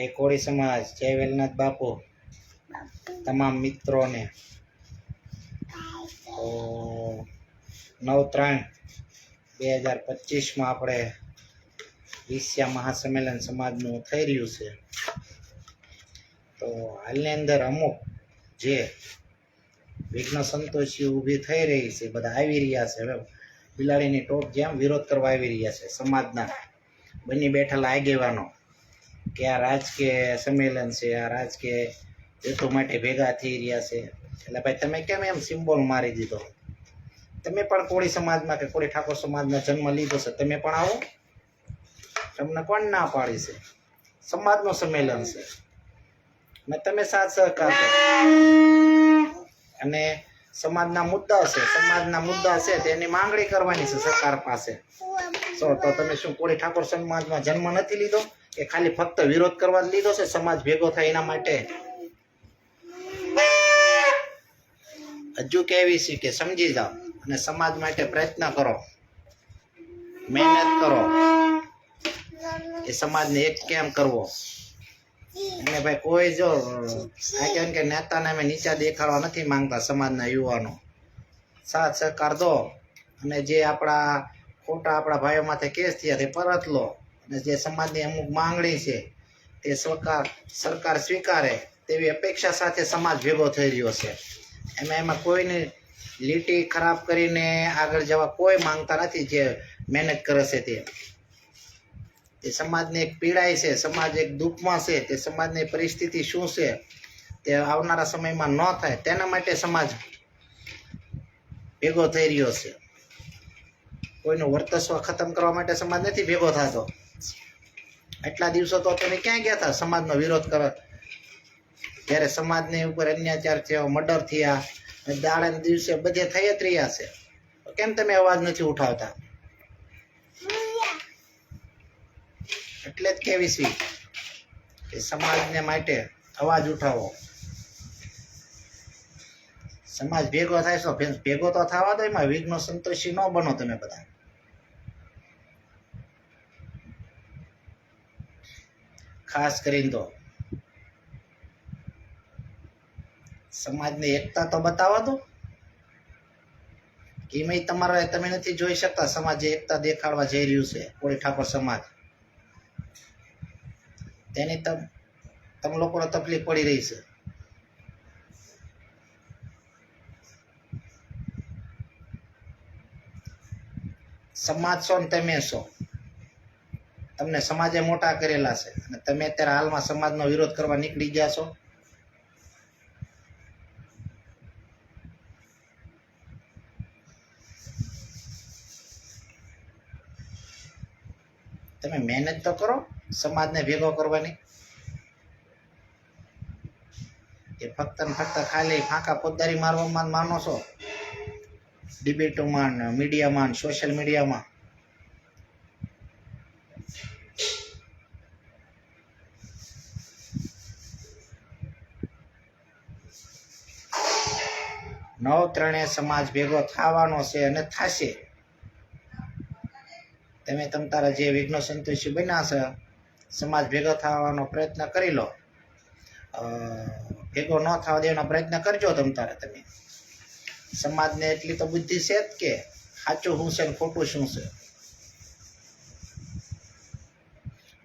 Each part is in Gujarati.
જય કોળી સમાજ, જય વેલનાથ બાપુ, તમામ મિત્રોને. તો નવ ત્રણ બે હજાર પચીસમાં આપણે વિશ્યા મહાસંમેલન સમાજનું થઈ રહ્યું છે. તો હાલની અંદર અમુક જે વિઘ્ન સંતોષી ઊભી થઈ રહી છે, બધા આવી રહ્યા છે. હવે બિલાડીની ટોપ જેમ વિરોધ કરવા આવી રહ્યા છે સમાજના. બની બેઠેલા આગેવાનો. કે આ રાજકીય સંમેલન છે આ રાજકીય હેતુ માટે ભેગા થઈ રહ્યા છે. એટલે ભાઈ તમે કેમ એમ સિમ્બોલ મારી દીધો? તમે પણ કોળી સમાજમાં કે કોળી ઠાકોર સમાજમાં જન્મ લીધો છે તમે પણ આવો. તમને કોણ ના પાડી છે? સમાજનું સંમેલન છે. ને તમે સાથ સહકાર અને સમાજના મુદ્દા છે સમાજના મુદ્દા છે તેની માંગણી કરવાની છે સરકાર પાસે. તો તમે શું કોળી ઠાકોર સમાજમાં જન્મ નથી લીધો? કે ખાલી ફક્ત વિરોધ કરવા લીધો છે, સમાજ ભેગો થાય એના માટે. હજુ કહેવી છે કે સમજી જાઓ અને સમાજ માટે પ્રયત્ન કરો. મહેનત કરો. એ સમાજને એક કેમ કરવો? અને ભાઈ કોઈ જો કેમ કે નેતાને અમે નીચા દેખાડવા નથી માંગતા સમાજના યુવાનો. સાથ સહકાર દો. અને જે આપણા ખોટા આપણા ભાઈઓ માથે કેસ થયા તે પરત લો. અને જે સમાજની અમુક માંગણી છે, તે સરકાર સરકાર સ્વીકારે તેવી અપેક્ષા સાથે સમાજ ભેગો થઈ રહ્યો છે. એમાં એમાં કોઈને લીટી ખરાબ કરીને આગળ જવા કોઈ માંગતા નથી જે મહેનત કરે છે તે. તે સમાજને એક પીડાય છે, સમાજ એક દુઃખમાં છે, તે સમાજની પરિસ્થિતિ શું છે, તે આવનારા સમયમાં ન થાય, તેના માટે સમાજ ભેગો થઈ રહ્યો છે. કોઈનું વર્ચસ્વ ખતમ કરવા માટે સમાજ નથી ભેગો થતો. એટલા દિવસો તો તમે ક્યાં ગયા હતા સમાજનો વિરોધ કરો. જ્યારે સમાજની ઉપર અન્યાચાર થયો, મર્ડર થયા દાડાના દિવસે બધે થઈ જ રહ્યા છે. કેમ તમે અવાજ નથી ઉઠાવતા? એટલે જ કેવી છે કે સમાજને માટે અવાજ ઉઠાવો. સમાજ ભેગો થાય છો ભેગો તો થવા દો એમાં. વિઘ્નો સંતોષી ન બનો તમે બધા. ખાસ કરીને તો. સમાજની એકતા તો બતાવો દો. એમાંય તમારે તમે નથી જોઈ શકતા સમાજે એકતા દેખાડવા જઈ રહ્યું છે, કોળી ઠાકોર સમાજ. તેની તમ, તમે લોકોને તકલીફ પડી રહી છે. સમાજ છો ને તમે છો તમને સમાજે મોટા કરેલા છે. અને તમે અત્યારે હાલમાં સમાજનો વિરોધ કરવા નીકળી ગયા છો? તમે મહેનત તો કરો, સમાજને ભેગો કરવાની. એ ફક્ત ને ફક્ત ખાલી ફાંકા પોતદારી મારવામાં માનો છો? ડિબેટોમાં મીડિયામાં સોશિયલ મીડિયામાં નવ ત્રણે સમાજ ભેગો થવાનો છે અને થશે. તમે તમ તારા જે વિઘ્ન સંતોષી બન્યા છે, સમાજ ભેગો થવાનો પ્રયત્ન કરી લો. ભેગો ન થવા દેવાનો પ્રયત્ન કરજો તમ તારે તમે. સમાજને એટલી તો બુદ્ધિ છે જ કે સાચું શું છે ને ખોટું શું છે?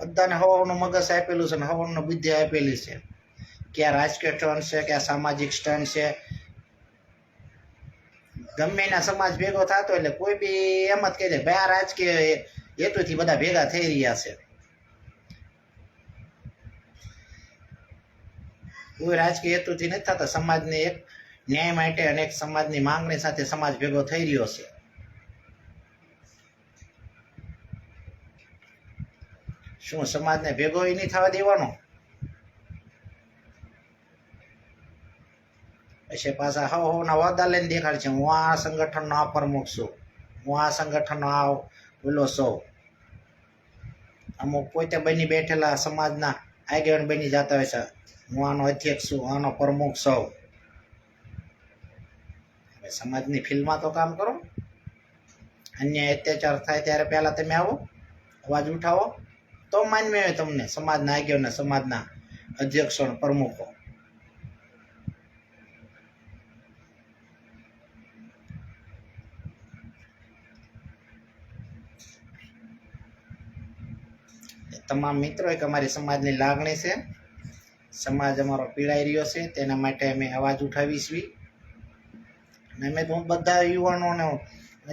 બધાને હવાનું મગજ આપેલું છે ને હવાનું બુદ્ધિ આપેલી છે. ક્યાં રાજકીય સ્ટન્ટ છે, ક્યાં સામાજિક સ્ટન્ટ છે ગમે એના સમાજ ભેગો થતો એટલે કોઈ બી એમ જ કહી દે ભાઈ આ રાજકીય હેતુથી બધા ભેગા થઈ રહ્યા છે. કોઈ રાજકીય હેતુથી નથી થતા. સમાજને એક ન્યાય માટે અને એક સમાજની માંગણી સાથે સમાજ ભેગો થઈ રહ્યો છે. શું સમાજને ભેગો એ નહીં થવા દેવાનો? પછી પાછા હવ હવના વાદા લઈને દેખાડ છે. હું આ સંગઠનનો આ પ્રમુખ છું. હું આ સંગઠનનો આ ઓલો છું. અમુક પોતે બની બેઠેલા સમાજના આગેવાન બની જતા હોય છે. હું આનો અધ્યક્ષ છું, આનો પ્રમુખ છું. સમાજની ફિલ્ડમાં તો કામ કરો. અન્ય અત્યાચાર થાય ત્યારે પહેલાં તમે આવો, અવાજ ઉઠાવો. તો માનવી હોય તમને, સમાજના આગેવાન સમાજના અધ્યક્ષો પ્રમુખો. તમામ મિત્રો, એક અમારી સમાજની લાગણી છે. સમાજ અમારો પીડાઈ રહ્યો છે, તેના માટે અમે અવાજ ઉઠાવી છીએ અને અમે હું બધા યુવાનોને,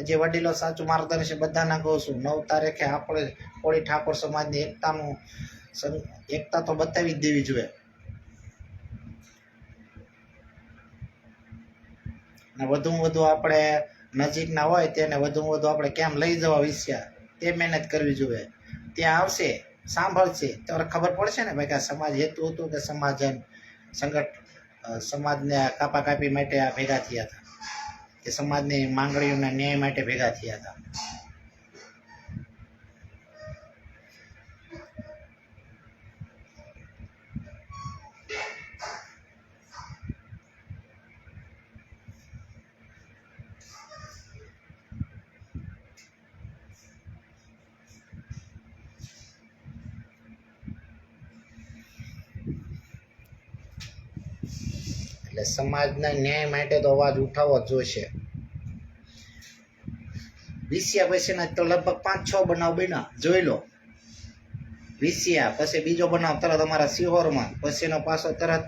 જે વડીલો સાચું માર્ગદર્શન બધાને કહું છું, નવ તારીખે આપણે કોળી ઠાકોર સમાજની એકતાનું એકતા તો બતાવી જ દેવી જોઈએ. અને વધુમાં વધુ આપણે નજીકના હોય, તેને વધુમાં વધુ આપણે કેમ લઈ જવા વિશે તે મહેનત કરવી જોઈએ. ત્યાં આવશે. સાંભળશે ત્યારે ખબર પડશે ને ભાઈ કે સમાજ હેતુ હતું કે સમાજ એમ સંગઠ સમાજને કાપા કાપી માટે આ ભેગા થયા હતા. કે સમાજની માંગણીઓના ન્યાય માટે ભેગા થયા હતા. એટલે સમાજના ન્યાય માટે તો અવાજ ઉઠાવવો જ જોઈશે. વિસિયા પછીના તો લગભગ પાંચ છ બનાવ બન્યા. જોઈ લો. વિસિયા, પછી બીજો બનાવ તરત અમારા સિહોરમાં, પછીનો પાછો તરત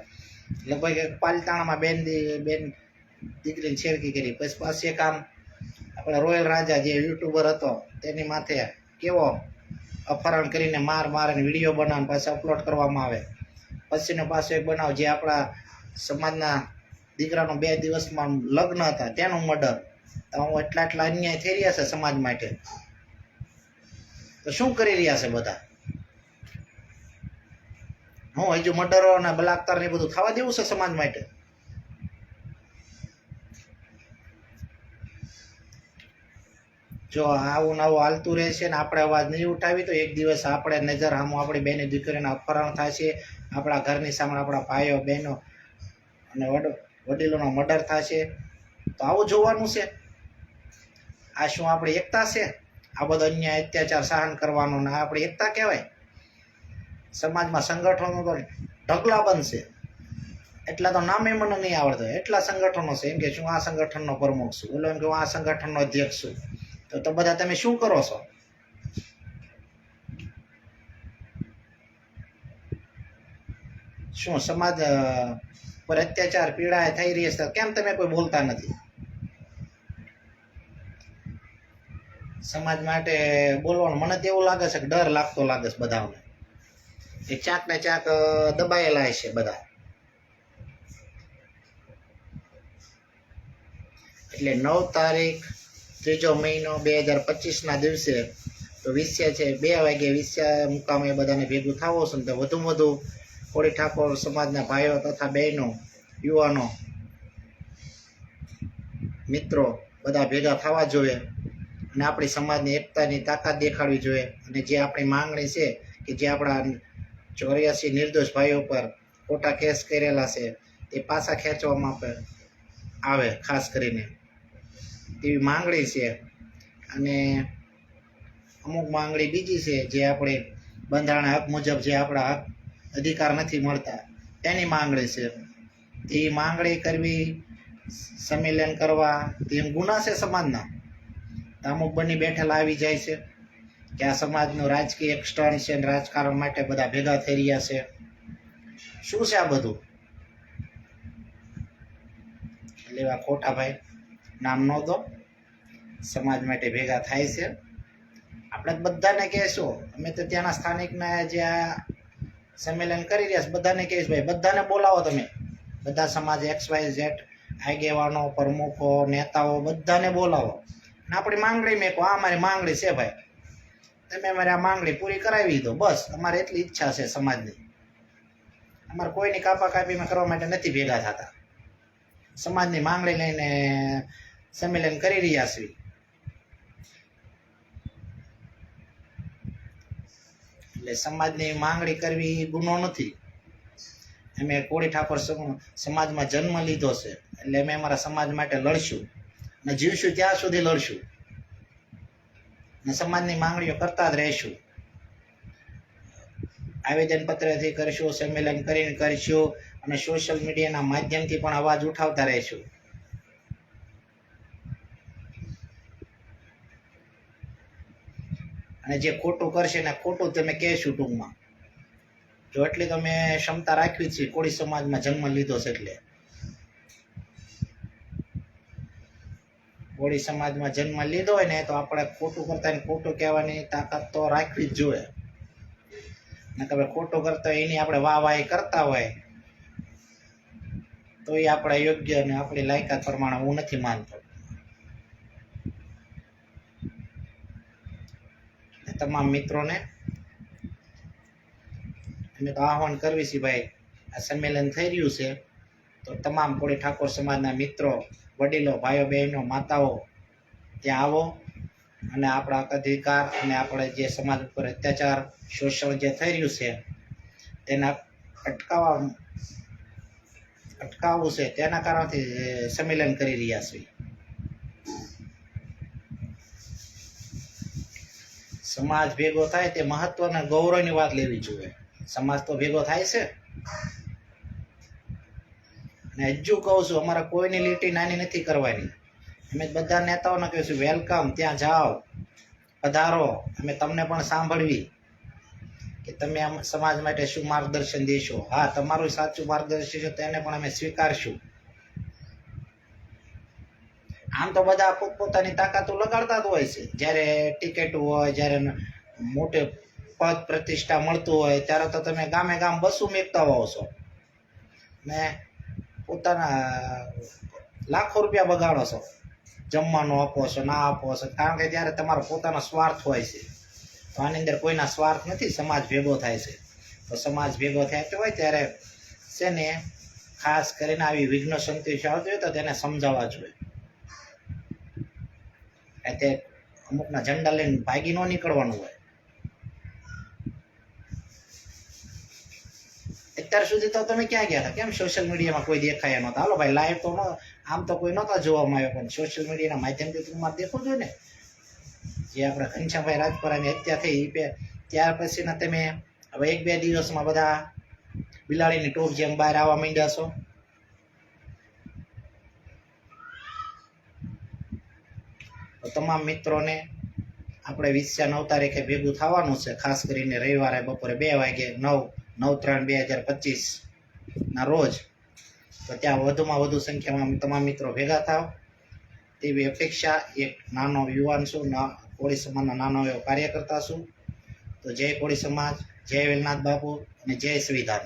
લગભગ એક પાલતાણામાં બેન બેન દીકરીને છેડકી કરી. પછી પાછી એક આમ આપણે રોયલ રાજા જે યુટ્યુબર હતો, તેની માથે કેવો અપહરણ કરીને માર માર અને વીડિયો બનાવીને પાછા અપલોડ કરવામાં આવે. પછીનો પાછો એક બનાવ જે આપણા સમાજના દીકરાનો બે દિવસમાં લગ્ન હતા, તેનું મર્ડર. હું એટલા એટલા અન્યાય થઈ રહ્યા છે સમાજ માટે. તો શું કરી રહ્યા છે બધા? હું હજુ મર્ડરો અને બલાત્કાર ને બધું થવા દેવું છે સમાજ માટે? જો આવું નવું હાલતું રહેશે ને આપણે અવાજ નહીં ઉઠાવી, તો એક દિવસ આપણે નજર આમ આપણી બેની દીકરીના અપહરણ થશે આપણા ઘરની સામે આપણા ભાઈઓ, બહેનો અને વડીલોનો મર્ડર થશે. તો આવું જોવાનું છે. આ શું આપણી એકતા છે? આ બધો અન્યાય, અત્યાચાર સહન કરવાનો ને આ આપણી એકતા કહેવાય. સમાજમાં સંગઠનો તો ઢગલા બનશે. એટલા તો નામે મને નહીં આવડતો. એટલા સંગઠનો છે એમ કે શું આ સંગઠનનો પ્રમુખ છું? બોલો એમ કે હું આ સંગઠનનો અધ્યક્ષ છું. તો તો બધા તમે શું કરો છો? શું સમાજ પર અત્યાચાર પીડા થઈ રહી છે કેમ તમે કોઈ બોલતા નથી? સમાજ માટે બોલવાનું મને તો એવું લાગે છે કે ડર લાગતો લાગે છે બધાને. એ ચાક ને ચાક દબાયેલા છે બધા. એટલે નવ તારીખ, ત્રીજો મહિનો બે હજાર પચીસના દિવસે, તો વિષય છે, બે વાગે વિષય મુકામે બધાને ભેગું થવો છે ને તો વધુ વધુ કોળી ઠાકોર સમાજના ભાઈઓ તથા બહેનો, યુવાનો, મિત્રો બધા ભેગા થવા જોઈએ અને આપણી સમાજની એકતાની તાકાત દેખાડવી જોઈએ અને જે આપણી માંગણી છે કે જે આપણા ચોર્યાસી નિર્દોષ ભાઈઓ પર ખોટા કેસ કરેલા છે, તે પાછા ખેંચવામાં આવે આવે ખાસ કરીને. તેવી માંગણી છે અને અમુક માંગણી બીજી છે જે આપણે બંધારણ હક મુજબ જે આપણા હક અધિકાર નથી મળતા. તેની માંગણી છે. તે માંગણી કરવી, સંમેલન કરવા, તે ગુના છે સમાજના. અમુક બની બેઠેલા આવી જાય છે કે આ સમાજનું રાજકીય એક છે અને રાજકારણ માટે બધા ભેગા થઈ રહ્યા છે. શું છે આ બધું? એટલે ખોટા ભાઈ નામ ન દો. સમાજ માટે ભેગા થાય છે. આપણે બધાને કહેશું. અમે તો ત્યાંના સ્થાનિકના જે આ સંમેલન કરી રહ્યા છે. બધાને કહીશ ભાઈ, બધાને બોલાવો તમે. બધા સમાજ એક્સ વાય ઝેડ આગેવાનો, પ્રમુખો, નેતાઓ, બધાને બોલાવો. અને આપણી માંગણી મેં કહો, આ મારી માંગણી છે ભાઈ. તમે અમારે આ માંગણી પૂરી કરાવી દો. બસ, અમારે એટલી ઈચ્છા છે સમાજની. અમારે કોઈની કાપા કાપીમાં કરવા માટે નથી ભેગા થતા. સમાજની માંગણી લઈને સંમેલન કરી રહ્યા છીએ. એટલે સમાજની માંગણી કરવી એ ગુનો નથી. અમે કોળી ઠાકોર સમ- સમાજમાં જન્મ લીધો છે. એટલે અમે અમારા સમાજ માટે લડશું. અને જીવશું ત્યાં સુધી લડશું. અને સમાજની માંગણીઓ કરતા જ રહીશું. આવેદનપત્રથી કરીશું, સંમેલન કરીને કરીશું અને સોશિયલ મીડિયાના માધ્યમથી પણ અવાજ ઉઠાવતા રહીશું. અને જે ખોટું કરશે ને ખોટું તમે કહેશું ટૂંકમાં. જો એટલી તમે ક્ષમતા રાખવી છે, કોળી સમાજમાં જન્મ લીધો છે એટલે. કોળી સમાજમાં જન્મ લીધો હોય ને તો આપણે ખોટું કરતા ખોટું કહેવાની તાકાત તો રાખવી જ જોઈએ. ને તમે ખોટું કરતા હોય એની આપણે વાહ વાહ કરતા હોય, તો એ આપણે યોગ્ય અને આપણી લાયકાત પ્રમાણે હું નથી માનતો. તમામ મિત્રોને. અમે તો આહવાન કરવી છે ભાઈ, આ સંમેલન થઈ રહ્યું છે. તો તમામ કોળી ઠાકોર સમાજના મિત્રો, વડીલો, ભાઈઓ, બહેનો, માતાઓ, ત્યાં આવો. અને આપણા અધિકાર અને આપણે જે સમાજ ઉપર અત્યાચાર, શોષણ જે થઈ રહ્યું છે, તેના અટકાવવા, અટકાવવું છે, તેના કારણથી સંમેલન કરી રહ્યા છીએ. સમાજ ભેગો થાય તે મહત્વના ગૌરવની વાત લેવી જોઈએ. સમાજ તો ભેગો થાય છે. અને હજુ કહું છું, અમારા કોઈની લીટી નાની નથી કરવાની. અમે બધા નેતાઓને કહીશું વેલકમ ત્યાં જાઓ. પધારો. અમે તમને પણ સાંભળવી કે તમે સમાજ માટે શું માર્ગદર્શન દેશો. હા, તમારું સાચું માર્ગદર્શન છે તેને પણ અમે સ્વીકારશું. આમ તો બધા પોતપોતાની તાકાતો લગાડતા જ હોય છે. જ્યારે ટિકિટ હોય, જ્યારે મોટે પદ પ્રતિષ્ઠા મળતું હોય, ત્યારે તો તમે ગામે ગામ બસું મેકતા હોવ છો. ને પોતાના લાખો રૂપિયા બગાડો છો. જમવાનું આપો છો, ના આપો છો. કારણ કે ત્યારે તમારો પોતાનો સ્વાર્થ હોય છે. તો આની અંદર કોઈના સ્વાર્થ નથી, સમાજ ભેગો થાય છે. તો સમાજ ભેગો થાય હોય ત્યારે છે ને, ખાસ કરીને આવી વિઘ્ન સંતોષ આવતી હોય તો તેને સમજાવવા જોઈએ. તે અમુકના ઝંડા લઈને ભાગી ન નીકળવાનું હોય. અત્યાર સુધી તો તમે ક્યાં ગયા હતા? કેમ સોશિયલ મીડિયામાં કોઈ દેખાયા નહોતા? હાલો ભાઈ લાઈવ તો આમ તો કોઈ નહોતા જોવામાં આવ્યો પણ સોશિયલ મીડિયાના માધ્યમથી તમારે દેખવું જોઈએ ને. જે આપણે ઘનશ્યામભાઈ રાજપરાની હત્યા થઈ, એ ત્યાર પછીના તમે હવે એક બે દિવસમાં બધા બિલાડીની ટોપ જેમ બહાર આવવા માંડ્યા છો. તો તમામ મિત્રોને આપણે વીસ નવ તારીખે ભેગું થવાનું છે. ખાસ કરીને રવિવારે બપોરે બે વાગે નવ નવ ત્રણ બે હજાર પચીસના રોજ. તો ત્યાં વધુમાં વધુ સંખ્યામાં તમામ મિત્રો ભેગા થાવ. તેવી અપેક્ષા એક નાનો યુવાન છું કોળી સમાજનો નાનો એવો કાર્યકર્તા છું. તો જય કોળી સમાજ, જય વેલનાથ બાપુ અને જય સંવિધાન